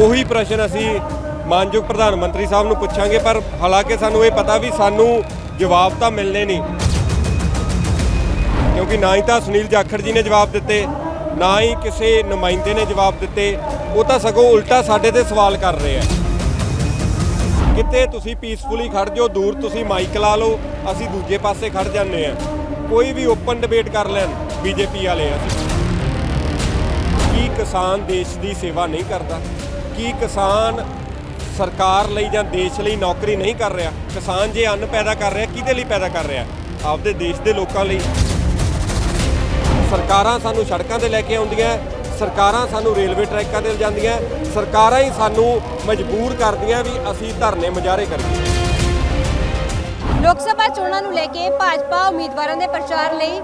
ਉਹੀ ਪ੍ਰਸ਼ਨ ਅਸੀਂ ਮਾਨਯੋਗ ਪ੍ਰਧਾਨ ਮੰਤਰੀ ਸਾਹਿਬ ਨੂੰ ਪੁੱਛਾਂਗੇ, ਪਰ ਹਾਲਾਂਕਿ ਸਾਨੂੰ ਇਹ ਪਤਾ ਵੀ ਸਾਨੂੰ ਜਵਾਬ ਤਾਂ ਮਿਲਨੇ ਨਹੀਂ। ਕਿਉਂਕਿ ਨਾ ਹੀ ਤਾਂ ਸੁਨੀਲ ਜਾਖੜ ਜੀ ਨੇ ਜਵਾਬ ਦਿੱਤੇ, ਨਾ ਹੀ ਕਿਸੇ ਨੁਮਾਇੰਦੇ ਨੇ ਜਵਾਬ ਦਿੱਤੇ, ਉਹ ਤਾਂ ਸਗੋਂ ਉਲਟਾ ਸਾਡੇ ਤੇ ਸਵਾਲ ਕਰ ਰਹੇ ਆ। ਕਿਤੇ ਤੁਸੀਂ ਪੀਸਫੁਲੀ ਖੜ ਜਾਓ, ਦੂਰ ਤੁਸੀਂ ਮਾਈਕ ਲਾ ਲਓ, ਅਸੀਂ ਦੂਜੇ ਪਾਸੇ ਖੜ ਜਾਂਦੇ ਆ। ਕੋਈ ਵੀ ਓਪਨ ਡਿਬੇਟ ਕਰ ਲੈਣ, ਬੀਜੇਪੀ ਵਾਲੇ ਅਸੀਂ। ਕੀ ਕਿਸਾਨ ਦੇਸ਼ ਦੀ ਸੇਵਾ ਨਹੀਂ ਕਰਦਾ? ਕੀ ਕਿਸਾਨ ਸਰਕਾਰ ਲਈ ਜਾਂ ਦੇਸ਼ ਲਈ ਨੌਕਰੀ ਨਹੀਂ ਕਰ ਰਿਹਾ? ਕਿਸਾਨ ਜੇ ਅੰਨ ਪੈਦਾ ਕਰ ਰਿਹਾ, ਕਿਹਦੇ ਲਈ ਪੈਦਾ ਕਰ ਰਿਹਾ? ਆਪਦੇ ਦੇਸ਼ ਦੇ ਲੋਕਾਂ ਲਈ। ਸਰਕਾਰਾਂ ਸਾਨੂੰ ਸੜਕਾਂ ਤੇ ਲੈ ਕੇ ਆਉਂਦੀਆਂ, ਸਰਕਾਰਾਂ ਸਾਨੂੰ ਰੇਲਵੇ ਟਰੈਕਾਂ ਤੇ ਲਿਜਾਂਦੀਆਂ, ਸਰਕਾਰਾਂ ਹੀ ਸਾਨੂੰ ਮਜਬੂਰ ਕਰਦੀਆਂ ਵੀ ਅਸੀਂ ਧਰਨੇ ਮੁਜ਼ਾਹਰੇ ਕਰੀਏ। ਲੋਕ ਸਭਾ ਚੋਣਾਂ ਨੂੰ ਲੈ ਕੇ ਭਾਜਪਾ ਉਮੀਦਵਾਰਾਂ ਦੇ ਪ੍ਰਚਾਰ ਲਈ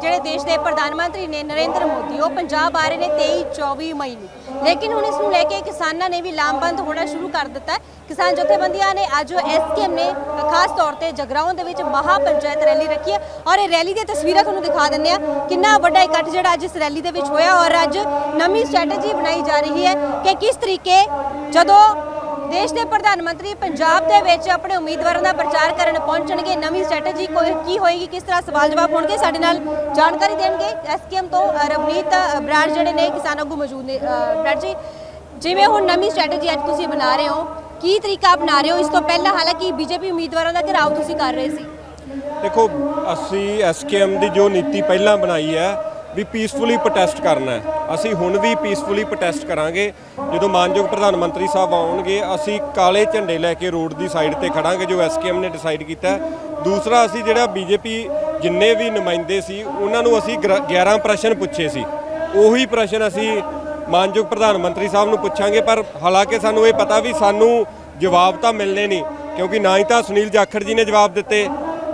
ਜਿਹੜੇ ਦੇਸ਼ ਦੇ ਪ੍ਰਧਾਨ ਮੰਤਰੀ ਨੇ ਨਰਿੰਦਰ ਮੋਦੀ, ਉਹ ਪੰਜਾਬ ਆ ਰਹੇ ਨੇ 23 24 ਮਈ ਨੂੰ। ਲੇਕਿਨ ਹੁਣ ਇਸ ਨੂੰ ਲੈ ਕੇ ਕਿਸਾਨਾਂ ਨੇ ਵੀ ਲਾਮਬੰਦ ਹੋਣਾ ਸ਼ੁਰੂ ਕਰ ਦਿੱਤਾ ਹੈ। ਕਿਸਾਨ ਜਥੇਬੰਦੀਆਂ ਨੇ ਅੱਜ ਐਸਕੇਐਮ ਨੇ ਖਾਸ ਤੌਰ ਤੇ ਜਗਰਾਉਂ ਦੇ ਵਿੱਚ ਮਹਾ ਪੰਚਾਇਤ ਰੈਲੀ ਰੱਖੀ ਹੈ ਔਰ ਇਹ ਰੈਲੀ ਦੀਆਂ ਤਸਵੀਰਾਂ ਤੁਹਾਨੂੰ ਦਿਖਾ ਦਿੰਦੇ ਆ ਕਿੰਨਾ ਵੱਡਾ ਇਕੱਠ ਜਿਹੜਾ ਅੱਜ ਇਸ ਰੈਲੀ ਦੇ ਵਿੱਚ ਹੋਇਆ ਔਰ ਅੱਜ ਨਵੀਂ ਸਟ੍ਰੈਟਜੀ ਬਣਾਈ ਜਾ ਰਹੀ ਹੈ ਕਿ ਕਿਸ ਤਰੀਕੇ ਜਦੋਂ ਦੇਸ਼ ਦੇ ਪ੍ਰਧਾਨ ਮੰਤਰੀ ਪੰਜਾਬ ਦੇ ਵਿੱਚ ਆਪਣੇ ਉਮੀਦਵਾਰਾਂ ਦਾ ਪ੍ਰਚਾਰ ਕਰਨ ਪਹੁੰਚਣਗੇ। ਨਵੀਂ ਸਟ੍ਰੈਟਜੀ ਕੋਈ ਕੀ ਹੋਏਗੀ ਕਿਸ ਤਰ੍ਹਾਂ ਸਵਾਲ ਜਵਾਬ ਹੋਣਗੇ ਸਾਡੇ ਨਾਲ ਜਾਣਕਾਰੀ ਦੇਣਗੇ ਐਸਕੇਐਮ ਤੋਂ ਰਵਨੀਤ ਬਰਾੜ ਜਿਹੜੇ ਨੇ ਕਿਸਾਨ ਆਗੂ ਮੌਜੂਦ ਨੇ। ਅ, ਬਰਾੜ ਜੀ ਜਿਵੇਂ ਹੁਣ ਨਵੀਂ ਸਟ੍ਰੈਟਜੀ ਅੱਜ ਤੁਸੀਂ ਬਣਾ ਰਹੇ ਹੋ ਕੀ ਤਰੀਕਾ ਅਪਣਾ ਰਹੇ ਹੋ? ਇਸ ਤੋਂ ਪਹਿਲਾਂ ਹਾਲਾਂਕਿ ਬੀਜੇਪੀ ਉਮੀਦਵਾਰਾਂ ਦਾ ਘਿਰਾਓ ਤੁਸੀਂ ਕਰ ਰਹੇ ਸੀ। ਦੇਖੋ ਅਸੀਂ ਐਸਕੇਐਮ ਦੀ ਜੋ ਨੀਤੀ ਪਹਿਲਾਂ ਬਣਾਈ ਹੈ ਵੀ ਪੀਸਫੁਲੀ ਪ੍ਰੋਟੈਸਟ ਕਰਨਾ ਹੈ। ਅਸੀਂ ਹੁਣ ਵੀ ਪੀਸਫੁਲੀ ਪ੍ਰੋਟੈਸਟ ਕਰਾਂਗੇ। ਜਦੋਂ ਮਾਨਯੋਗ ਪ੍ਰਧਾਨ ਮੰਤਰੀ ਸਾਹਿਬ ਆਉਣਗੇ, ਅਸੀਂ ਕਾਲੇ ਝੰਡੇ ਲੈ ਕੇ ਰੋਡ ਦੀ ਸਾਈਡ ਤੇ ਖੜਾਂਗੇ, ਜੋ ਐਸਕੇਐਮ ਨੇ ਡਿਸਾਈਡ ਕੀਤਾ ਦੂਸਰਾ, ਅਸੀਂ ਜਿਹੜਾ ਬੀਜੇਪੀ ਜਿੰਨੇ ਵੀ ਨੁਮਾਇੰਦੇ ਸੀ, ਉਹਨਾਂ ਨੂੰ ਅਸੀਂ ਗਰ- 11 ਪ੍ਰਸ਼ਨ ਪੁੱਛੇ ਸੀ। ਉਹੀ ਪ੍ਰਸ਼ਨ ਅਸੀਂ ਮਾਨਯੋਗ ਪ੍ਰਧਾਨ ਮੰਤਰੀ ਸਾਹਿਬ ਨੂੰ ਪੁੱਛਾਂਗੇ, ਪਰ ਹਾਲਾਂਕਿ ਸਾਨੂੰ ਇਹ ਪਤਾ ਵੀ ਸਾਨੂੰ ਜਵਾਬ ਤਾਂ ਮਿਲਨੇ ਨਹੀਂ, ਕਿਉਂਕਿ ਨਾ ਹੀ ਤਾਂ ਸੁਨੀਲ ਜਾਖੜ ਜੀ ਨੇ ਜਵਾਬ ਦਿੱਤੇ,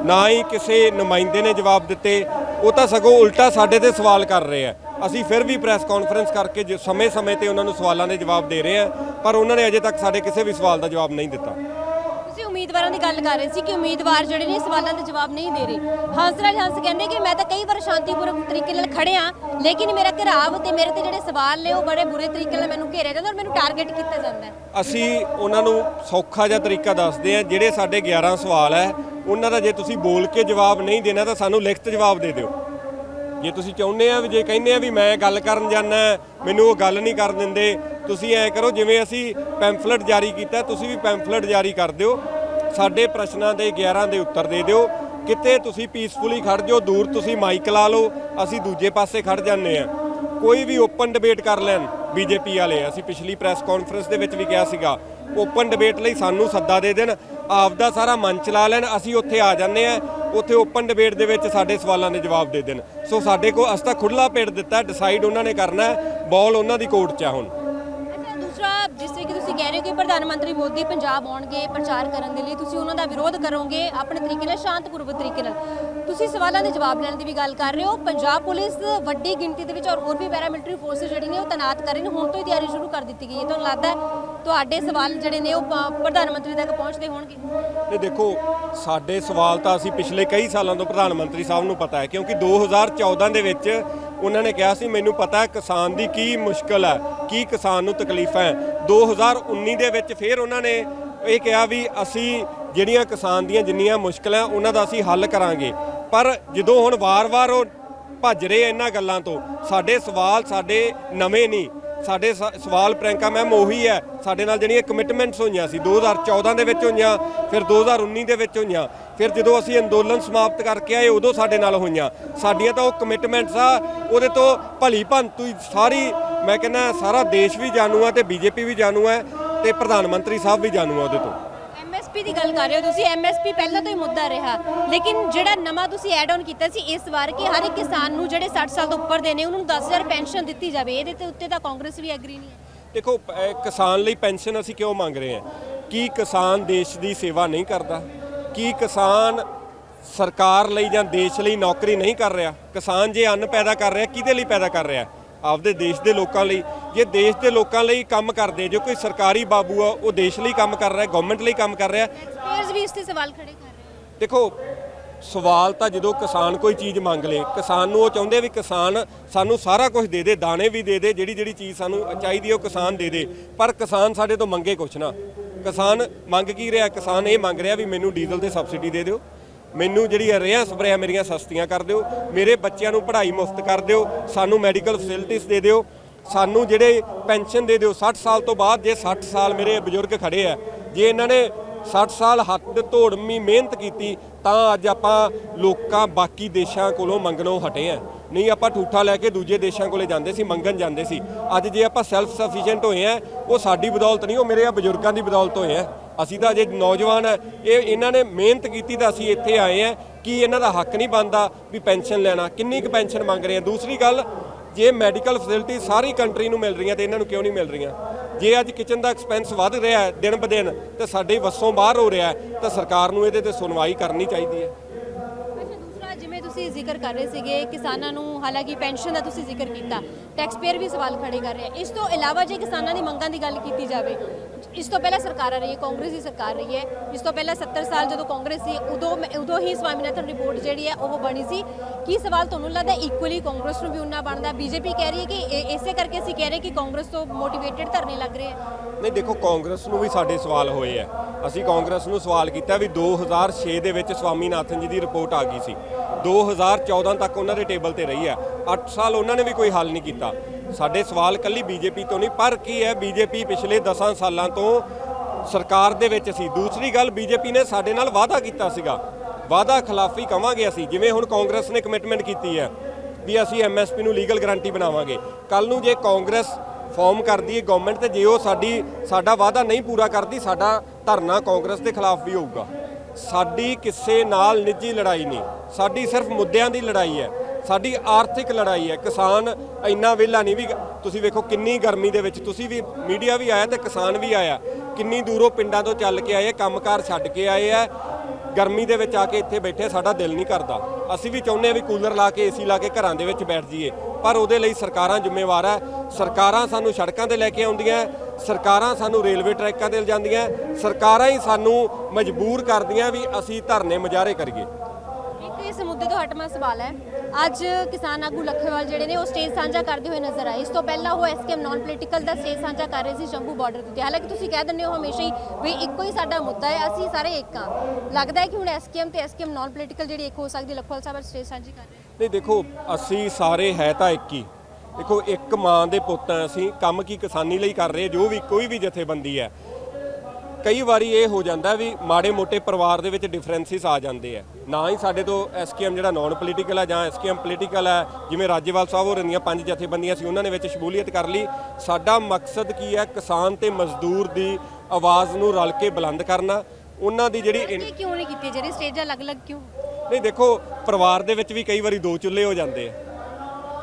ਨਾ ਹੀ ਕਿਸੇ ਨੁਮਾਇੰਦੇ ਨੇ ਜਵਾਬ ਦਿੱਤੇ। ਉਹ ਤਾਂ ਸਗੋਂ ਉਲਟਾ ਸਾਡੇ ਤੇ ਸਵਾਲ ਕਰ ਰਹੇ ਆ। ਅਸੀਂ ਫਿਰ ਵੀ ਪ੍ਰੈਸ ਕਾਨਫਰੰਸ ਕਰਕੇ ਸਮੇਂ-ਸਮੇਂ ਤੇ ਉਹਨਾਂ ਨੂੰ ਸਵਾਲਾਂ ਦੇ ਜਵਾਬ ਦੇ ਰਹੇ ਆ ਪਰ ਉਹਨਾਂ ਨੇ ਅਜੇ ਤੱਕ ਸਾਡੇ ਕਿਸੇ ਵੀ ਸਵਾਲ ਦਾ ਜਵਾਬ ਨਹੀਂ ਦਿੱਤਾ। ਤੁਸੀਂ ਉਮੀਦਵਾਰਾਂ ਦੀ ਗੱਲ ਕਰ ਰਹੇ ਸੀ ਕਿ ਉਮੀਦਵਾਰ ਜਿਹੜੇ ਨੇ ਸਵਾਲਾਂ ਦੇ ਜਵਾਬ ਨਹੀਂ ਦੇ ਰਹੇ। ਹੰਸਰਾਜ ਹੰਸ ਕਹਿੰਦੇ ਕਿ ਮੈਂ ਤਾਂ ਕਈ ਵਾਰ ਸ਼ਾਂਤੀਪੂਰਵਕ ਤਰੀਕੇ ਨਾਲ ਖੜਿਆ ਲੇਕਿਨ ਮੇਰਾ ਘਿਰਾਵ ਤੇ ਮੇਰੇ ਤੇ ਜਿਹੜੇ ਸਵਾਲ ਨੇ ਉਹ ਬੜੇ ਬੁਰੇ ਤਰੀਕੇ ਨਾਲ ਮੈਨੂੰ ਘੇਰਿਆ ਜਾਂਦਾ ਔਰ ਮੈਨੂੰ ਟਾਰਗੇਟ ਕੀਤਾ ਜਾਂਦਾ ਅਸੀਂ ਉਹਨਾਂ ਨੂੰ ਸੌਖਾ ਜਿਹਾ ਤਰੀਕਾ ਦੱਸਦੇ ਆ ਜਿਹੜੇ ਸਾਡੇ 11 ਸਵਾਲ ਹੈ ਉਹਨਾਂ ਦਾ ਜੇ ਤੁਸੀਂ ਬੋਲ ਕੇ ਜਵਾਬ ਨਹੀਂ ਦੇਣਾ ਤਾਂ ਸਾਨੂੰ ਲਿਖਤ ਜਵਾਬ ਦੇ ਦਿਓ। ਜੇ ਤੁਸੀਂ ਚਾਹੁੰਦੇ ਆ ਵੀ, ਜੇ ਕਹਿੰਦੇ ਆ ਵੀ ਮੈਂ ਗੱਲ ਕਰਨ ਜਾਣਾ ਮੈਨੂੰ ਉਹ ਗੱਲ ਨਹੀਂ ਕਰਨ ਦਿੰਦੇ, ਤੁਸੀਂ ਐ ਕਰੋ ਜਿਵੇਂ ਅਸੀਂ ਪੈਂਫਲੇਟ ਜਾਰੀ ਕੀਤਾ, ਤੁਸੀਂ ਵੀ ਪੈਂਫਲੇਟ ਜਾਰੀ ਕਰ ਦਿਓ। ਸਾਡੇ ਪ੍ਰਸ਼ਨਾਂ ਦੇ 11 ਦੇ ਉੱਤਰ ਦੇ ਦਿਓ। ਕਿਤੇ ਤੁਸੀਂ ਪੀਸਫੁਲੀ ਖੜ ਜਾਓ, ਦੂਰ ਤੁਸੀਂ ਮਾਈਕ ਲਾ ਲਓ, ਅਸੀਂ ਦੂਜੇ ਪਾਸੇ ਖੜ ਜਾਂਦੇ ਆ। ਕੋਈ ਵੀ ਓਪਨ ਡਿਬੇਟ ਕਰ ਲੈਣ, ਬੀਜੇਪੀ ਵਾਲੇ, ਅਸੀਂ ਪਿਛਲੀ ਪ੍ਰੈਸ ਕਾਨਫਰੰਸ ਦੇ ਵਿੱਚ ਵੀ ਕਿਹਾ ਸੀਗਾ ਓਪਨ ਡਿਬੇਟ ਲਈ ਸਾਨੂੰ ਸੱਦਾ ਦੇ ਦੇਣ। ਆਪਦਾ ਸਾਰਾ ਮਨ ਚਲਾ ਲੈਣ, ਅਸੀਂ ਉੱਥੇ ਆ ਜਾਂਦੇ ਆ ਉੱਥੇ ਓਪਨ ਡਿਬੇਟ ਦੇ ਵਿੱਚ ਸਾਡੇ ਸਵਾਲਾਂ ਦੇ ਜਵਾਬ ਦੇ ਦੇਣ। ਸੋ ਸਾਡੇ ਕੋਲ ਅਸਤਾ ਤਾਂ ਖੁੱਲਾ ਪੇੜ ਦਿੱਤਾ ਡਿਸਾਈਡ ਉਹਨਾਂ ਨੇ ਕਰਨਾ ਬਾਲ ਉਹਨਾਂ ਦੀ ਕੋਰਟ 'ਚ ਆ ਹੁਣ। ਦੂਸਰਾ, ਜਿਸ ਕਹਿ ਰਹੇ ਹੋ ਕਿ ਪ੍ਰਧਾਨ ਮੰਤਰੀ ਮੋਦੀ ਪੰਜਾਬ ਆਉਣਗੇ, ਪ੍ਰਚਾਰ ਕਰਨ ਦੇ ਲਈ। ਤੁਸੀਂ ਉਹਨਾਂ ਦਾ ਵਿਰੋਧ ਕਰੋਗੇ ਆਪਣੇ ਤਰੀਕੇ ਨਾਲ, ਸ਼ਾਂਤਪੂਰਵਕ ਤਰੀਕੇ ਨਾਲ। ਤੁਸੀਂ ਸਵਾਲਾਂ ਦੇ ਜਵਾਬ ਲੈਣ ਦੀ ਵੀ ਗੱਲ ਕਰ ਰਹੇ ਹੋ। ਪੰਜਾਬ ਪੁਲਿਸ ਵੱਡੀ ਗਿਣਤੀ ਦੇ ਵਿੱਚ ਔਰ ਹੋਰ ਵੀ ਪੈਰਾਮਿਲਟਰੀ ਫੋਰਸਿਸ ਜਿਹੜੀ ਨੇ ਉਹ ਤਾਇਨਾਤ ਕਰ ਰਹੇ ਨੇ। ਹੁਣ ਤੋਂ ਹੀ ਤਿਆਰੀ ਸ਼ੁਰੂ ਕਰ ਦਿੱਤੀ ਗਈ ਹੈ। ਤੁਹਾਨੂੰ ਲੱਗਦਾ ਤੁਹਾਡੇ ਸਵਾਲ ਜਿਹੜੇ ਨੇ ਉਹ ਪ੍ਰਧਾਨ ਮੰਤਰੀ ਤੱਕ ਪਹੁੰਚਦੇ ਹੋਣਗੇ? ਇਹ ਦੇਖੋ, ਸਾਡੇ ਸਵਾਲ ਤਾਂ ਅਸੀਂ ਪਿਛਲੇ ਕਈ ਸਾਲਾਂ ਤੋਂ ਪ੍ਰਧਾਨ ਮੰਤਰੀ ਸਾਹਿਬ ਨੂੰ ਪਤਾ ਹੈ, ਕਿਉਂਕਿ 2014 ਦੇ ਵਿੱਚ ਉਹਨਾਂ ਨੇ ਕਿਹਾ ਸੀ, ਮੈਨੂੰ ਪਤਾ ਹੈ ਕਿਸਾਨ ਦੀ ਕੀ ਮੁਸ਼ਕਲ ਹੈ, ਕੀ ਕਿਸਾਨ ਨੂੰ ਤਕਲੀਫਾਂ ਹੈ। 2019 ਦੇ ਵਿੱਚ ਫਿਰ ਉਹਨਾਂ ਨੇ ਇਹ ਕਿਹਾ ਵੀ ਅਸੀਂ ਜਿਹੜੀਆਂ ਕਿਸਾਨ ਦੀਆਂ ਜਿੰਨੀਆਂ ਮੁਸ਼ਕਲਾਂ ਉਹਨਾਂ ਦਾ ਅਸੀਂ ਹੱਲ ਕਰਾਂਗੇ। ਪਰ ਜਦੋਂ ਹੁਣ ਵਾਰ-ਵਾਰ ਉਹ ਭੱਜ ਰਹੇ ਇਹਨਾਂ ਗੱਲਾਂ ਤੋਂ, ਸਾਡੇ ਸਵਾਲ ਸਾਡੇ ਨਵੇਂ ਨਹੀਂ। ਸਾਡੇ ਸ- ਸਵਾਲ ਪ੍ਰਿਯੰਕਾ ਮੈਮ ਉਹੀ ਹੈ, ਸਾਡੇ ਨਾਲ ਜਿਹੜੀਆਂ ਕਮਿਟਮੈਂਟਸ ਹੋਈਆਂ ਸੀ 2014 ਦੇ ਵਿੱਚ ਹੋਈਆਂ, ਫਿਰ 2019 ਦੇ ਵਿੱਚ ਹੋਈਆਂ, ਫਿਰ ਜਦੋਂ ਅਸੀਂ ਅੰਦੋਲਨ ਸਮਾਪਤ ਕਰਕੇ ਆਏ, ਉਦੋਂ ਸਾਡੇ ਨਾਲ ਹੋਈਆਂ। ਸਾਡੀਆਂ ਤਾਂ ਉਹ ਕਮਿਟਮੈਂਟਸ ਆ, ਉਹਦੇ ਤੋਂ ਭਲੀ ਭੰਤੂ ਹੀ ਸਾਰੀ, ਮੈਂ ਕਹਿੰਦਾ ਸਾਰਾ ਦੇਸ਼ ਵੀ ਜਾਣੂ ਆ ਤੇ ਬੀਜੇਪੀ ਵੀ ਜਾਣੂ ਹੈ ਤੇ ਪ੍ਰਧਾਨ ਮੰਤਰੀ ਸਾਹਿਬ ਵੀ ਜਾਣੂ ਆ ਉਹਦੇ ਤੋਂ। ਐਮਐਸਪੀ ਦੀ ਗੱਲ ਕਰ ਰਹੇ ਹੋ ਤੁਸੀਂ ਐਮਐਸਪੀ ਪਹਿਲਾਂ ਤੋਂ ਹੀ ਮੁੱਦਾ ਰਿਹਾ। ਲੇਕਿਨ ਜਿਹੜਾ ਨਵਾਂ ਤੁਸੀਂ ਐਡ ਆਨ ਕੀਤਾ ਸੀ, ਇਸ ਵਾਰ ਕਿ ਹਰ ਇੱਕ ਕਿਸਾਨ ਨੂੰ ਜਿਹੜੇ 60 ਸਾਲ ਤੋਂ ਉੱਪਰ ਦੇ ਨੇ, ਉਹਨਾਂ ਨੂੰ 10000 ਪੈਨਸ਼ਨ ਦਿੱਤੀ ਜਾਵੇ, ਇਹਦੇ ਤੇ ਉੱਤੇ ਤਾਂ ਕਾਂਗਰਸ ਵੀ ਐਗਰੀ ਨਹੀਂ ਹੈ। ਦੇਖੋ ਕਿਸਾਨ ਲਈ ਪੈਨਸ਼ਨ ਅਸੀਂ ਕਿਉਂ ਮੰਗ ਰਹੇ ਹਾਂ? ਕੀ ਕਿਸਾਨ ਦੇਸ਼ ਦੀ ਸੇਵਾ ਨਹੀਂ ਕਰਦਾ? ਕੀ ਕਿਸਾਨ ਸਰਕਾਰ ਲਈ ਜਾਂ ਦੇਸ਼ ਲਈ ਨੌਕਰੀ ਨਹੀਂ ਕਰ ਰਿਹਾ? ਕਿਸਾਨ ਜੇ ਅੰਨ ਪੈਦਾ ਕਰ ਰਿਹਾ, ਕਿਹਦੇ ਲਈ ਪੈਦਾ ਕਰ ਰਿਹਾ? ਆਪਦੇ ਦੇਸ਼ ਦੇ ਲੋਕਾਂ ਲਈ ਜੇ ਦੇਸ਼ ਦੇ ਲੋਕਾਂ ਲਈ ਕੰਮ ਕਰਦੇ ਜੋ ਕੋਈ ਸਰਕਾਰੀ ਬਾਬੂ ਆ ਉਹ ਦੇਸ਼ ਲਈ ਕੰਮ ਕਰ ਰਿਹਾ ਗਵਰਨਮੈਂਟ ਲਈ ਕੰਮ ਕਰ ਰਿਹਾ। ਟੈਕਸਪੇਅਰਸ ਵੀ ਇਸ ਤੇ ਸਵਾਲ ਖੜੇ ਕਰ ਰਹੇ ਹਨ ਦੇਖੋ ਸਵਾਲ ਤਾਂ ਜਦੋਂ ਕਿਸਾਨ ਕੋਈ ਚੀਜ਼ ਮੰਗ ਲੇ ਕਿਸਾਨ ਨੂੰ ਉਹ ਚਾਹੁੰਦੇ ਵੀ ਕਿਸਾਨ ਸਾਨੂੰ ਸਾਰਾ ਕੁਝ ਦੇ ਦੇ ਦਾਣੇ ਵੀ ਦੇ ਦੇ ਜਿਹੜੀ ਜਿਹੜੀ ਚੀਜ਼ ਸਾਨੂੰ ਚਾਹੀਦੀ ਹੈ ਉਹ ਕਿਸਾਨ ਦੇ ਦੇ। ਪਰ ਕਿਸਾਨ ਸਾਡੇ ਤੋਂ ਮੰਗੇ ਕੁਛ ਨਾ। ਕਿਸਾਨ ਮੰਗ ਕੀ ਰਿਹਾ? ਕਿਸਾਨ ਇਹ ਮੰਗ ਰਿਹਾ ਵੀ ਮੈਨੂੰ ਡੀਜ਼ਲ ਤੇ ਸਬਸਿਡੀ ਦੇ ਦਿਓ। ਮੈਨੂੰ ਜਿਹੜੀ ਰੇਹਾਂ ਸਪਰੇਆਂ ਮੇਰੀਆਂ ਸਸਤੀਆਂ ਕਰ ਦਿਓ, ਮੇਰੇ ਬੱਚਿਆਂ ਨੂੰ ਪੜ੍ਹਾਈ ਮੁਫਤ ਕਰ ਦਿਓ, ਸਾਨੂੰ ਮੈਡੀਕਲ ਫੈਸਿਲਿਟੀਆਂ ਦੇ ਦਿਓ, ਸਾਨੂੰ ਜਿਹੜੇ ਪੈਨਸ਼ਨ ਦੇ ਦਿਓ 60 ਸਾਲ ਤੋਂ ਬਾਅਦ ਜੇ 60 ਸਾਲ ਮੇਰੇ ਬਜ਼ੁਰਗ ਖੜੇ ਆ, ਜੇ ਇਹਨਾਂ ਨੇ 60 ਸਾਲ ਹੱਥ ਧੋੜਮੀ ਮਿਹਨਤ ਕੀਤੀ, ਤਾਂ ਅੱਜ ਆਪਾਂ ਲੋਕਾਂ ਬਾਕੀ ਦੇਸ਼ਾਂ ਕੋਲੋਂ ਮੰਗਣੋਂ ਹਟੇ ਆ। ਨਹੀਂ, ਆਪਾਂ ਠੂਠਾ ਲੈ ਕੇ ਦੂਜੇ ਦੇਸ਼ਾਂ ਕੋਲੇ ਜਾਂਦੇ ਸੀ, ਮੰਗਣ ਜਾਂਦੇ ਸੀ। ਅੱਜ ਜੇ ਆਪਾਂ ਸੈਲਫ ਸਫੀਸ਼ੀਐਂਟ ਹੋਏ ਆ, ਉਹ ਸਾਡੀ ਬਦੌਲਤ ਨਹੀਂ, ਉਹ ਮੇਰੇ ਆ ਬਜ਼ੁਰਗਾਂ ਦੀ ਬਦੌਲਤ ਹੋਏ ਆ। ਅਸੀਂ ਤਾਂ ਅਜੇ ਨੌਜਵਾਨ ਹੈ ਇਹ ਇਹਨਾਂ ਨੇ ਮਿਹਨਤ ਕੀਤੀ ਤਾਂ ਅਸੀਂ ਇੱਥੇ ਆਏ ਆ, ਕਿ ਇਹਨਾਂ ਦਾ ਹੱਕ ਨਹੀਂ ਬਣਦਾ ਵੀ ਪੈਨਸ਼ਨ ਲੈਣਾ, ਕਿੰਨੀ ਕੁ ਪੈਨਸ਼ਨ ਮੰਗ ਰਹੇ ਆ? ਦੂਸਰੀ ਗੱਲ, ਜੇ ਮੈਡੀਕਲ ਫੈਸਿਲਿਟੀ ਸਾਰੀ ਕੰਟਰੀ ਨੂੰ ਮਿਲ ਰਹੀਆਂ ਤੇ ਇਹਨਾਂ ਨੂੰ ਕਿਉਂ ਨਹੀਂ ਮਿਲ ਰਹੀਆਂ? ਜੇ ਅੱਜ ਕਿਚਨ ਦਾ ਐਕਸਪੈਂਸ ਵੱਧ ਰਿਹਾ ਹੈ ਦਿਨ ਬ ਦਿਨ ਤੇ ਸਾਡੇ ਵੱਸੋਂ ਬਾਹਰ ਹੋ ਰਿਹਾ ਹੈ, ਤਾਂ ਸਰਕਾਰ ਨੂੰ ਇਹਦੇ ਤੇ ਸੁਣਵਾਈ ਕਰਨੀ ਚਾਹੀਦੀ ਹੈ। ਤੁਸੀਂ ਜ਼ਿਕਰ ਕਰ ਰਹੇ ਸੀਗੇ, ਕਿਸਾਨਾਂ ਨੂੰ, ਹਾਲਾਂਕਿ ਪੈਨਸ਼ਨ ਦਾ ਤੁਸੀਂ ਜ਼ਿਕਰ ਕੀਤਾ ਟੈਕਸ ਪੇਅਰ ਵੀ ਸਵਾਲ ਖੜੇ ਕਰ ਰਿਹਾ। ਇਸ ਤੋਂ ਇਲਾਵਾ ਜੇ ਕਿਸਾਨਾਂ ਦੀ ਮੰਗਾਂ ਦੀ ਗੱਲ ਕੀਤੀ ਜਾਵੇ, ਇਸ ਤੋਂ ਪਹਿਲਾਂ ਸਰਕਾਰ ਆ ਰਹੀ ਹੈ, ਕਾਂਗਰਸ ਦੀ ਸਰਕਾਰ ਰਹੀ ਹੈ। ਇਸ ਤੋਂ ਪਹਿਲਾਂ 70 ਸਾਲ ਜਦੋਂ ਕਾਂਗਰਸ ਸੀ, ਉਦੋਂ ਉਦੋਂ ਹੀ ਸਵਾਮੀਨਾਥਨ ਰਿਪੋਰਟ ਜਿਹੜੀ ਹੈ, ਉਹ ਬਣੀ ਸੀ। ਕੀ ਸਵਾਲ ਤੁਹਾਨੂੰ ਲੱਗਦਾ ਇਕੁਅਲੀ ਕਾਂਗਰਸ ਨੂੰ ਵੀ ਉਨਾ ਬਣਦਾ ਬੀਜੇਪੀ ਕਹਿ ਰਹੀ ਹੈ ਕਿ ਇਸੇ ਕਰਕੇ ਅਸੀਂ ਕਹਿ ਰਹੇ ਕਿ ਕਾਂਗਰਸ ਤੋਂ ਮੋਟੀਵੇਟਿਡ ਧਰਨੇ ਲੱਗ ਰਹੇ ਆ ਨਹੀਂ, ਦੇਖੋ, ਕਾਂਗਰਸ ਨੂੰ ਵੀ ਸਾਡੇ ਸਵਾਲ ਹੋਏ ਆ ਅਸੀਂ ਕਾਂਗਰਸ ਨੂੰ ਸਵਾਲ ਕੀਤਾ ਵੀ 2006 ਦੇ ਵਿੱਚ ਸਵਾਮੀਨਾਥਨ ਜੀ ਦੀ ਰਿਪੋਰਟ ਆ ਗਈ ਸੀ। 2014 ਤੱਕ ਉਹਨਾਂ ਦੇ ਟੇਬਲ ਤੇ ਰਹੀ ਹੈ। 8 ਸਾਲ ਉਹਨਾਂ ਨੇ ਵੀ ਕੋਈ ਹੱਲ ਨਹੀਂ ਕੀਤਾ। ਸਾਡੇ ਸਵਾਲ ਕੱਲੀ ਬੀਜੇਪੀ ਤੋਂ ਨਹੀਂ, ਪਰ ਕੀ ਹੈ, ਬੀਜੇਪੀ ਪਿਛਲੇ 10 ਸਾਲਾਂ ਤੋਂ ਸਰਕਾਰ ਦੇ ਵਿੱਚ ਸੀ। ਦੂਸਰੀ ਗੱਲ, ਬੀਜੇਪੀ ਨੇ ਸਾਡੇ ਨਾਲ ਵਾਅਦਾ ਕੀਤਾ ਸੀਗਾ। ਵਾਅਦਾ ਖਿਲਾਫੀ ਕਵਾਂਗੇ ਅਸੀਂ, ਜਿਵੇਂ ਹੁਣ ਕਾਂਗਰਸ ਨੇ ਕਮਿਟਮੈਂਟ ਕੀਤੀ ਹੈ ਵੀ ਅਸੀਂ ਐਮਐਸਪੀ ਨੂੰ ਲੀਗਲ ਗਾਰੰਟੀ ਬਣਾਵਾਂਗੇ। ਕੱਲ ਨੂੰ ਜੇ ਕਾਂਗਰਸ ਫਾਰਮ ਕਰਦੀ ਹੈ ਗਵਰਨਮੈਂਟ ਤੇ, ਜੇ ਉਹ ਸਾਡੀ, ਸਾਡਾ ਵਾਅਦਾ ਨਹੀਂ ਪੂਰਾ ਕਰਦੀ, ਸਾਡਾ ਧਰਨਾ ਕਾਂਗਰਸ ਦੇ ਖਿਲਾਫ ਵੀ ਹੋਊਗਾ। ਸਾਡੀ ਕਿਸੇ ਨਾਲ ਨਿੱਜੀ ਲੜਾਈ ਨਹੀਂ। ਸਾਡੀ ਸਿਰਫ ਮੁੱਦਿਆਂ ਦੀ ਲੜਾਈ ਹੈ। ਸਾਡੀ ਆਰਥਿਕ ਲੜਾਈ ਹੈ। ਕਿਸਾਨ ਇੰਨਾ ਵਿਹਲਾ ਨਹੀਂ ਵੀ ਤੁਸੀਂ ਵੇਖੋ ਕਿੰਨੀ ਗਰਮੀ ਦੇ ਵਿੱਚ ਤੁਸੀਂ ਵੀ ਮੀਡੀਆ ਵੀ ਆਇਆ ਤੇ ਕਿਸਾਨ ਵੀ ਆਇਆ। ਕਿੰਨੀ ਦੂਰੋਂ ਪਿੰਡਾਂ ਤੋਂ ਚੱਲ ਕੇ ਆਏ, ਕੰਮਕਾਰ ਛੱਡ ਕੇ ਆਏ ਆ। ਗਰਮੀ ਦੇ ਵਿੱਚ ਆ ਕੇ ਇੱਥੇ ਬੈਠੇ ਸਾਡਾ ਦਿਲ ਨਹੀਂ ਕਰਦਾ। ਅਸੀਂ ਵੀ ਚਾਹੁੰਦੇ ਆ ਵੀ ਕੂਲਰ ਲਾ ਕੇ, ਏਸੀ ਲਾ ਕੇ ਘਰਾਂ ਦੇ ਵਿੱਚ ਬੈਠ ਜਾਈਏ। ਪਰ ਉਹਦੇ ਲਈ ਸਰਕਾਰਾਂ ਜ਼ਿੰਮੇਵਾਰ ਹੈ ਸਰਕਾਰਾਂ ਸਾਨੂੰ ਸੜਕਾਂ ਤੇ ਲੈ ਕੇ ਆਉਂਦੀਆਂ। ਸਰਕਾਰਾਂ ਸਾਨੂੰ ਰੇਲਵੇ ਟਰੈਕਾਂ ਤੇ ਲਿਜਾਂਦੀਆਂ ਸਰਕਾਰਾਂ ਹੀ ਸਾਨੂੰ ਮਜਬੂਰ ਕਰਦੀਆਂ ਵੀ ਅਸੀਂ ਧਰਨੇ ਮੁਜ਼ਾਹਰੇ ਕਰੀਏ। ਇੱਕ ਇਸ ਮੁੱਦੇ ਤੋਂ ਹਟਵਾਂ ਸਵਾਲ ਹੈ। ਅੱਜ ਕਿਸਾਨ ਆਗੂ ਲੱਖੇਵਾਲ ਜਿਹੜੇ ਨੇ ਉਹ ਸਟੇਜ ਸਾਂਝਾ ਕਰਦੇ ਹੋਏ ਨਜ਼ਰ ਆਏ। ਇਸ ਤੋਂ ਪਹਿਲਾਂ ਉਹ ਐਸਕੇਐਮ ਨਾਨ ਪੋਲੀਟੀਕਲ ਦਾ ਸਟੇਜ ਸਾਂਝਾ ਕਰ ਰਹੇ ਸੀ ਸ਼ੰਭੂ ਬਾਰਡਰ ਉੱਤੇ। ਹਾਲਾਂਕਿ ਤੁਸੀਂ ਕਹਿ ਦਿੰਦੇ ਹੋ ਹਮੇਸ਼ਾ ਹੀ ਵੀ ਇੱਕੋ ਹੀ ਸਾਡਾ ਮੁੱਦਾ ਹੈ ਅਸੀਂ ਸਾਰੇ ਇੱਕ ਹਾਂ। ਲੱਗਦਾ ਹੈ ਕਿ ਹੁਣ ਐਸਕੇਐਮ ਤੇ ਐਸਕੇਐਮ ਨਾਨ ਪੋਲੀਟੀਕਲ ਜਿਹੜੀ ਇੱਕ ਹੋ ਸਕਦੀ ਲੱਖੇਵਾਲ ਸਾਹਿਬ ਸਟੇਜ ਸਾਂਝੀ ਕਰ ਰਹੇ ਨਹੀਂ ਦੇਖੋ ਅਸੀਂ ਸਾਰੇ ਹੈ ਤਾਂ ਇੱਕ ਹੀ। ਦੇਖੋ ਇੱਕ ਮਾਂ ਦੇ ਪੁੱਤ ਹਾਂ ਅਸੀਂ ਕੰਮ ਕੀ ਕਿਸਾਨੀ ਲਈ ਕਰ ਰਹੇ ਜੋ ਵੀ ਕੋਈ ਵੀ ਜਥੇਬੰਦੀ ਹੈ ਕਈ ਵਾਰੀ ਇਹ ਹੋ ਜਾਂਦਾ ਵੀ ਮਾੜੇ ਮੋਟੇ ਪਰਿਵਾਰ ਦੇ ਵਿੱਚ ਡਿਫਰੈਂਸਿਸ ਆ ਜਾਂਦੇ ਆ। ਨਾ ਹੀ ਸਾਡੇ ਤੋਂ ਐਸਕੇਐਮ ਜਿਹੜਾ ਨਾਨ ਪੋਲੀਟੀਕਲ ਹੈ ਜਾਂ ਐਸਕੇਐਮ ਪੋਲੀਟੀਕਲ ਹੈ ਜਿਵੇਂ ਰਾਜੇਵਾਲ ਸਾਹਿਬ ਹੋਰਾਂ ਦੀਆਂ ਪੰਜ ਜਥੇਬੰਦੀਆਂ ਸੀ ਉਹਨਾਂ ਨੇ ਵਿੱਚ ਸ਼ਮੂਲੀਅਤ ਕਰ ਲਈ। ਸਾਡਾ ਮਕਸਦ ਕੀ ਹੈ ਕਿਸਾਨ ਤੇ ਮਜ਼ਦੂਰ ਦੀ ਆਵਾਜ਼ ਨੂੰ ਰਲ ਕੇ ਬੁਲੰਦ ਕਰਨਾ। ਉਹਨਾਂ ਦੀ ਜਿਹੜੀ ਕਿਉਂ ਨਹੀਂ ਕੀਤੀ? ਜਿਹੜੀ ਸਟੇਜਾਂ ਅਲੱਗ-ਅਲੱਗ ਕਿਉਂ? ਨਹੀਂ ਦੇਖੋ ਪਰਿਵਾਰ ਦੇ ਵਿੱਚ ਵੀ ਕਈ ਵਾਰੀ ਦੋ ਚੁੱਲ੍ਹੇ ਹੋ ਜਾਂਦੇ ਆ।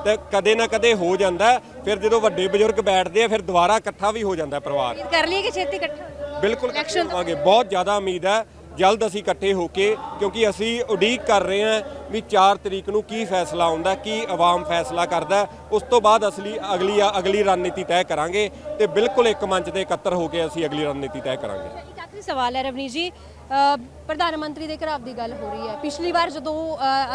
ਤੇ ਕਦੇ ਨਾ ਕਦੇ ਹੋ ਜਾਂਦਾ। ਫਿਰ ਜਦੋਂ ਵੱਡੇ ਬਜ਼ੁਰਗ ਬੈਠਦੇ ਆ ਫਿਰ ਦੁਬਾਰਾ ਇਕੱਠਾ ਵੀ ਹੋ ਜਾਂਦਾ ਪਰਿਵਾਰ ਉਮੀਦ ਕਰ ਲਈਏ ਕਿ ਛੇਤੀ ਇਕੱਠਾ। ਬਿਲਕੁਲ ਇਕੱਠੇ ਹੋਵਾਂਗੇ ਬਹੁਤ ਜ਼ਿਆਦਾ ਉਮੀਦ ਹੈ ਜਲਦ ਅਸੀਂ ਇਕੱਠੇ ਹੋ ਕੇ ਕਿਉਂਕਿ ਅਸੀਂ ਉਡੀਕ ਕਰ ਰਹੇ ਹਾਂ ਵੀ 4 ਤਰੀਕ ਨੂੰ ਕੀ ਫੈਸਲਾ ਆਉਂਦਾ ਕੀ ਆਵਾਮ ਫੈਸਲਾ ਕਰਦਾ। ਉਸ ਤੋਂ ਬਾਅਦ ਅਸਲੀ ਅਗਲੀ ਅਗਲੀ ਰਣਨੀਤੀ ਤੈਅ ਕਰਾਂਗੇ ਤੇ ਬਿਲਕੁਲ ਇੱਕ ਮੰਚ ਤੇ ਇਕੱਤਰ ਹੋ ਕੇ ਅਸੀਂ ਅਗਲੀ ਰਣਨੀਤੀ ਤੈਅ ਕਰਾਂਗੇ। ਇੱਕ ਆਖਰੀ ਸਵਾਲ ਹੈ ਰਵਨੀਤ ਜੀ ਪ੍ਰਧਾਨ ਮੰਤਰੀ ਦੇ ਘਰਾਵ ਦੀ ਗੱਲ ਹੋ ਰਹੀ ਹੈ। ਪਿਛਲੀ ਵਾਰ ਜਦੋਂ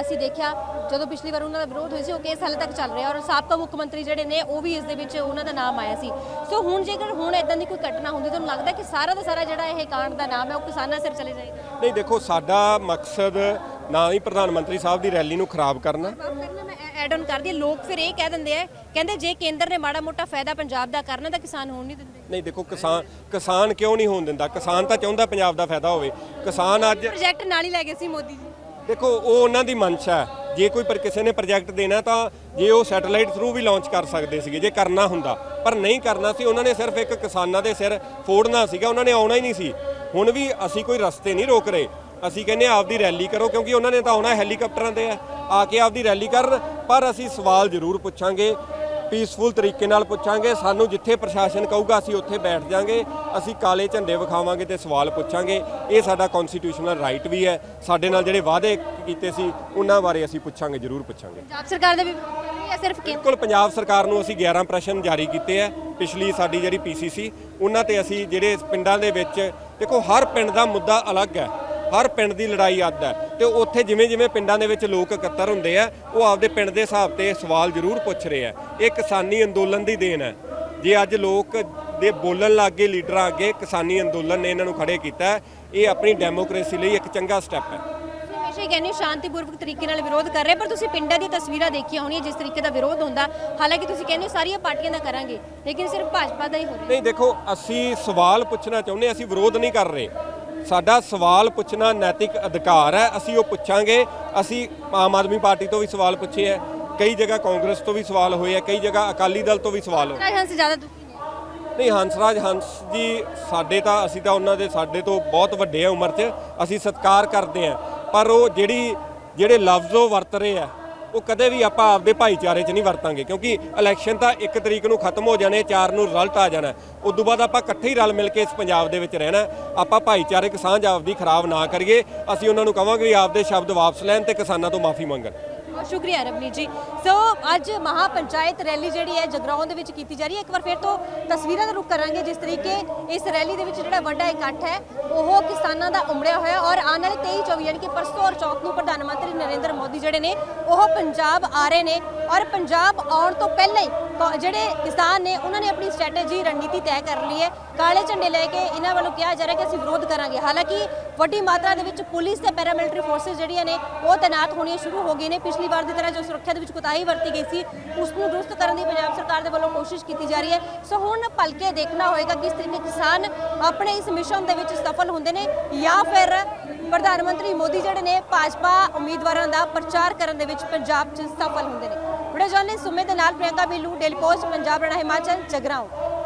ਅਸੀਂ ਦੇਖਿਆ ਜਦੋਂ ਪਿਛਲੀ ਵਾਰ ਉਹਨਾਂ ਦਾ ਵਿਰੋਧ ਹੋਇਆ ਸੀ ਉਹ ਕੇਸ ਹਾਲੇ ਤੱਕ ਚੱਲ ਰਿਹਾ ਔਰ ਸਾਬਕਾ ਮੁੱਖ ਮੰਤਰੀ ਜਿਹੜੇ ਨੇ ਉਹ ਵੀ ਇਸ ਦੇ ਵਿੱਚ ਉਹਨਾਂ ਦਾ ਨਾਮ ਆਇਆ ਸੀ। ਸੋ ਹੁਣ ਜੇਕਰ ਹੁਣ ਇਦਾਂ ਦੀ ਕੋਈ ਘਟਨਾ ਹੁੰਦੀ ਤੁਹਾਨੂੰ ਲੱਗਦਾ ਕਿ ਸਾਰਾ ਦਾ ਸਾਰਾ ਜਿਹੜਾ ਇਹ ਕਾਂਡ ਦਾ ਨਾਮ ਹੈ ਉਹ ਕਿਸਾਨਾਂ ਸਿਰ ਚਲੇ ਜਾਏਗਾ? ਨਹੀਂ ਦੇਖੋ ਸਾਡਾ ਮਕਸਦ ਨਾ ਹੀ ਪ੍ਰਧਾਨ ਮੰਤਰੀ ਸਾਹਿਬ ਦੀ ਰੈਲੀ ਨੂੰ ਖਰਾਬ ਕਰਨਾ। ਐਡ ਆਨ ਕਰਦੀ। ਲੋਕ ਫਿਰ ਇਹ ਕਹਿ ਦਿੰਦੇ ਆ ਕਹਿੰਦੇ ਜੇ ਕੇਂਦਰ ਨੇ ਮਾੜਾ ਮੋਟਾ ਫਾਇਦਾ ਪੰਜਾਬ ਦਾ ਕਰਨਾ ਤਾਂ ਕਿਸਾਨ ਹੋਣ ਨਹੀਂ ਦਿੰਦੇ। ਨਹੀਂ ਦੇਖੋ ਕਿਸਾਨ ਕਿਸਾਨ ਕਿਉਂ ਨਹੀਂ ਹੋਣ ਦਿੰਦਾ? ਕਿਸਾਨ ਤਾਂ ਚਾਹੁੰਦਾ ਪੰਜਾਬ ਦਾ ਫਾਇਦਾ ਹੋਵੇ। ਕਿਸਾਨ ਅੱਜ ਪ੍ਰੋਜੈਕਟ ਨਾਲ ਹੀ ਲੈ ਗਏ ਸੀ ਮੋਦੀ ਜੀ। ਦੇਖੋ ਉਹ ਉਹਨਾਂ ਦੀ ਮਨਸ਼ਾ ਹੈ। ਜੇ ਕੋਈ ਪਰ ਕਿਸੇ ਨੇ ਪ੍ਰੋਜੈਕਟ ਦੇਣਾ ਤਾਂ ਜੇ ਉਹ ਸੈਟੇਲਾਈਟ ਥਰੂ ਵੀ ਲਾਂਚ ਕਰ ਸਕਦੇ ਸੀਗੇ ਜੇ ਕਰਨਾ ਹੁੰਦਾ। ਪਰ ਨਹੀਂ ਕਰਨਾ ਸੀ ਉਹਨਾਂ ਨੇ ਸਿਰਫ ਇੱਕ ਕਿਸਾਨਾਂ ਦੇ ਸਿਰ ਫੋੜਨਾ ਸੀਗਾ ਉਹਨਾਂ ਨੇ ਆਉਣਾ ਹੀ ਨਹੀਂ ਸੀ। ਹੁਣ ਵੀ ਅਸੀਂ ਕੋਈ ਰਸਤੇ ਨਹੀਂ ਰੋਕ ਰਹੇ। ਅਸੀਂ ਕਹਿੰਦੇ ਆਪਦੀ ਰੈਲੀ ਕਰੋ ਕਿਉਂਕਿ ਉਹਨਾਂ ਨੇ ਤਾਂ ਆਉਣਾ ਹੈਲੀਕਾਪਟਰਾਂ ਤੇ ਆ। ਕੇ ਆਪਦੀ ਰੈਲੀ ਕਰਨ ਪਰ ਅਸੀਂ ਸਵਾਲ ਜ਼ਰੂਰ ਪੁੱਛਾਂਗੇ ਪੀਸਫੁਲ ਤਰੀਕੇ ਨਾਲ ਪੁੱਛਾਂਗੇ ਸਾਨੂੰ ਜਿੱਥੇ ਪ੍ਰਸ਼ਾਸਨ ਕਹੂਗਾ ਅਸੀਂ ਉੱਥੇ ਬੈਠ ਜਾਾਂਗੇ ਅਸੀਂ ਕਾਲੇ ਝੰਡੇ ਵਿਖਾਵਾਂਗੇ ਤੇ ਸਵਾਲ ਪੁੱਛਾਂਗੇ। ਇਹ ਸਾਡਾ ਕਨਸਟੀਟਿਊਸ਼ਨਲ ਰਾਈਟ ਵੀ ਹੈ। ਸਾਡੇ ਨਾਲ ਜਿਹੜੇ ਵਾਅਦੇ ਕੀਤੇ ਸੀ ਉਹਨਾਂ ਬਾਰੇ ਅਸੀਂ ਪੁੱਛਾਂਗੇ ਜ਼ਰੂਰ ਪੁੱਛਾਂਗੇ। ਪੰਜਾਬ ਸਰਕਾਰ ਦੇ ਵੀ ਸਿਰਫ ਬਿਲਕੁਲ ਪੰਜਾਬ ਸਰਕਾਰ ਨੂੰ ਅਸੀਂ 11 ਪ੍ਰਸ਼ਨ ਜਾਰੀ ਕੀਤੇ ਆ। ਪਿਛਲੀ ਸਾਡੀ ਜਿਹੜੀ ਪੀਸੀਸੀ ਉਹਨਾਂ ਤੇ ਅਸੀਂ ਜਿਹੜੇ ਪਿੰਡਾਂ ਦੇ ਵਿੱਚ ਦੇਖੋ ਹਰ ਪਿੰਡ ਦਾ ਮੁੱਦਾ ਅਲੱਗ ਹੈ। ਹਰ ਪਿੰਡ ਦੀ ਲੜਾਈ ਅੱਡ ਹੈ ਤੇ ਉੱਥੇ ਜਿਵੇਂ ਜਿਵੇਂ ਪਿੰਡਾਂ ਦੇ ਵਿੱਚ ਲੋਕ ਇਕੱਤਰ ਹੁੰਦੇ ਆ ਉਹ ਆਪਦੇ ਪਿੰਡ ਦੇ ਹਿਸਾਬ ਤੇ ਸਵਾਲ ਜ਼ਰੂਰ ਪੁੱਛ ਰਹੇ ਆ। ਇਹ ਕਿਸਾਨੀ ਅੰਦੋਲਨ ਦੀ ਦੇਣ ਹੈ। ਜੇ ਅੱਜ ਲੋਕ ਦੇ ਬੋਲਣ ਲੱਗ ਗਏ ਲੀਡਰਾਂ ਅੱਗੇ ਕਿਸਾਨੀ ਅੰਦੋਲਨ ਨੇ ਇਹਨਾਂ ਨੂੰ ਖੜੇ ਕੀਤਾ ਇਹ ਆਪਣੀ ਡੈਮੋਕ੍ਰੇਸੀ ਲਈ ਇੱਕ ਚੰਗਾ ਸਟੈਪ ਹੈ। ਹਮੇਸ਼ਾ ਹੀ ਕਹਿੰਦੇ ਸ਼ਾਂਤੀਪੂਰਵਕ ਤਰੀਕੇ ਨਾਲ ਵਿਰੋਧ ਕਰ ਰਹੇ ਪਰ ਤੁਸੀਂ ਪਿੰਡਾਂ ਦੀਆਂ ਤਸਵੀਰਾਂ ਦੇਖੀਆਂ ਹੋਣੀਆਂ ਜਿਸ ਤਰੀਕੇ ਦਾ ਵਿਰੋਧ ਹੁੰਦਾ। ਹਾਲਾਂਕਿ ਤੁਸੀਂ ਕਹਿੰਦੇ ਹੋ ਸਾਰੀਆਂ ਪਾਰਟੀਆਂ ਦਾ ਕਰਾਂਗੇ ਲੇਕਿਨ ਸਿਰਫ ਭਾਜਪਾ ਦਾ ਹੀ ਹੋ ਰਿਹਾ ਨਹੀਂ ਦੇਖੋ ਅਸੀਂ ਸਵਾਲ ਪੁੱਛਣਾ ਚਾਹੁੰਦੇ ਅਸੀਂ ਵਿਰੋਧ ਨਹੀਂ ਕਰ ਰਹੇ। ਸਾਡਾ ਸਵਾਲ ਪੁੱਛਣਾ ਨੈਤਿਕ ਅਧਿਕਾਰ ਹੈ ਅਸੀਂ ਉਹ ਪੁੱਛਾਂਗੇ। ਅਸੀਂ ਆਮ ਆਦਮੀ ਪਾਰਟੀ ਤੋਂ ਵੀ ਸਵਾਲ ਪੁੱਛੇ ਹੈ ਕਈ ਜਗ੍ਹਾ ਕਾਂਗਰਸ ਤੋਂ ਵੀ ਸਵਾਲ ਹੋਏ ਹੈ ਕਈ ਜਗ੍ਹਾ ਅਕਾਲੀ ਦਲ ਤੋਂ ਵੀ ਸਵਾਲ ਹੋਏ। ਹੰਸ ਜ਼ਿਆਦਾ ਦੁਖੀ ਨਹੀਂ ਹੰਸਰਾਜ ਹੰਸ ਜੀ ਸਾਡੇ ਤਾਂ ਅਸੀਂ ਤਾਂ ਉਹਨਾਂ ਦੇ ਸਾਡੇ ਤੋਂ ਬਹੁਤ ਵੱਡੇ ਆ ਉਮਰ 'ਚ ਅਸੀਂ ਸਤਿਕਾਰ ਕਰਦੇ ਆ ਪਰ ਉਹ ਜਿਹੜੀ ਜਿਹੜੇ ਲਫ਼ਜ਼ ਉਹ ਵਰਤ ਰਹੇ ਆ ਉਹ ਕਦੇ ਵੀ ਆਪਾਂ ਆਪਦੇ ਭਾਈਚਾਰੇ 'ਚ ਨਹੀਂ ਵਰਤਾਂਗੇ, ਕਿਉਂਕਿ ਇਲੈਕਸ਼ਨ ਤਾਂ 1 ਤਰੀਕ ਨੂੰ ਖਤਮ ਹੋ ਜਾਣੇ 4 ਨੂੰ ਰਿਜ਼ਲਟ ਆ ਜਾਣਾ। ਉਸ ਤੋਂ ਬਾਅਦ ਆਪਾਂ ਇਕੱਠੇ ਹੀ ਰਲ ਮਿਲ ਕੇ ਇਸ ਪੰਜਾਬ ਦੇ ਵਿੱਚ ਰਹਿਣਾ। ਆਪਾਂ ਭਾਈਚਾਰਕ ਸਾਂਝ ਆਪਦੀ ਖਰਾਬ ਨਾ ਕਰੀਏ। ਅਸੀਂ ਉਹਨਾਂ ਨੂੰ ਕਵਾਂਗੇ ਵੀ ਆਪਦੇ ਸ਼ਬਦ ਵਾਪਸ ਲੈਣ ਤੇ ਕਿਸਾਨਾਂ ਤੋਂ ਮਾਫੀ ਮੰਗਣ। ਬਹੁਤ ਸ਼ੁਕਰੀਆ ਰਬਨੀ ਜੀ। ਸੋ ਅੱਜ ਮਹਾ ਪੰਚਾਇਤ ਰੈਲੀ ਜਿਹੜੀ ਹੈ ਜਗਰਾਉਂ ਦੇ ਵਿੱਚ ਕੀਤੀ ਜਾ ਰਹੀ ਹੈ। ਇੱਕ ਵਾਰ ਫਿਰ ਤੋਂ ਤਸਵੀਰਾਂ ਦਾ ਰੁਖ ਕਰਾਂਗੇ ਜਿਸ ਤਰੀਕੇ ਇਸ ਰੈਲੀ ਦੇ ਵਿੱਚ ਜਿਹੜਾ ਵੱਡਾ ਇਕੱਠ ਹੈ, ਉਹ ਕਿਸਾਨਾਂ ਦਾ ਉਮੜਿਆ ਹੋਇਆ ਔਰ ਆਉਣ ਵਾਲੇ 23 24 ਯਾਨੀ ਕਿ ਪਰਸੋਂ ਔਰ ਚੌਥ ਨੂੰ ਪ੍ਰਧਾਨ ਮੰਤਰੀ ਨਰਿੰਦਰ ਮੋਦੀ ਜਿਹੜੇ ਨੇ, ਉਹ ਪੰਜਾਬ ਆ ਰਹੇ ਨੇ। ਔਰ ਪੰਜਾਬ ਆਉਣ ਤੋਂ ਪਹਿਲਾਂ ਹੀ ਕ- ਜਿਹੜੇ ਕਿਸਾਨ ਨੇ, ਉਹਨਾਂ ਨੇ ਆਪਣੀ ਸਟ੍ਰੈਟੇਜੀ ਰਣਨੀਤੀ ਤੈਅ ਕਰ ਲਈ ਹੈ। ਕਾਲੇ ਝੰਡੇ ਲੈ ਕੇ ਇਹਨਾਂ ਵੱਲੋਂ ਕਿਹਾ ਜਾ ਰਿਹਾ ਕਿ ਅਸੀਂ ਵਿਰੋਧ ਕਰਾਂਗੇ। ਹਾਲਾਂਕਿ ਵੱਡੀ ਮਾਤਰਾ ਦੇ ਵਿੱਚ ਪੁਲਿਸ ਤੇ ਪੈਰਾਮਿਲਟਰੀ ਫੋਰਸਸ ਜਿਹੜੀਆਂ ਨੇ, ਉਹ ਤੈਨਾਤ ਹੋਣੀਆਂ ਸ਼ੁਰੂ ਹੋ ਗਈਆਂ ਨੇ। ਪਿਛਲੀ ਵਾਰ ਦੀ ਤਰ੍ਹਾਂ ਜੋ ਸੁਰੱਖਿਆ ਦੇ ਵਿੱਚ ਕੁਤਾਹੀ ਵਰਤੀ ਗਈ ਸੀ, ਉਸ ਨੂੰ ਦੁਰਸਤ ਕਰਨ ਦੀ ਪੰਜਾਬ ਸਰਕਾਰ ਦੇ ਵੱਲੋਂ ਕੋਸ਼ਿਸ਼ ਕੀਤੀ ਜਾ ਰਹੀ ਹੈ। ਸੋ ਹੁਣ ਭਲਕੇ ਦੇਖਣਾ ਹੋਏਗਾ ਕਿ ਇਸ ਤਰੀਕੇ ਕਿਸਾਨ ਆਪਣੇ ਇਸ ਮਿਸ਼ਨ ਦੇ ਵਿੱਚ ਸਫਲ ਹੁੰਦੇ ਨੇ ਜਾਂ ਫਿਰ ਪ੍ਰਧਾਨ ਮੰਤਰੀ ਮੋਦੀ ਜਿਹੜੇ ਨੇ, ਭਾਜਪਾ ਉਮੀਦਵਾਰਾਂ ਦਾ ਪ੍ਰਚਾਰ ਕਰਨ ਦੇ ਵਿੱਚ ਪੰਜਾਬ 'ਚ ਸਫਲ ਹੁੰਦੇ ਨੇ। ਵੀਡੀਓ ਜਰਨਲਿਸਟ ਸੁਮੇ ਦੇ ਨਾਲ ਪ੍ਰਿਯੰਕਾ ਬਿੱਲੂ ਡੇਲੀ ਪੋਸਟ ਪੰਜਾਬ ਰਣਾ ਹਿਮਾਚਲ ਜਗਰਾਉਂ।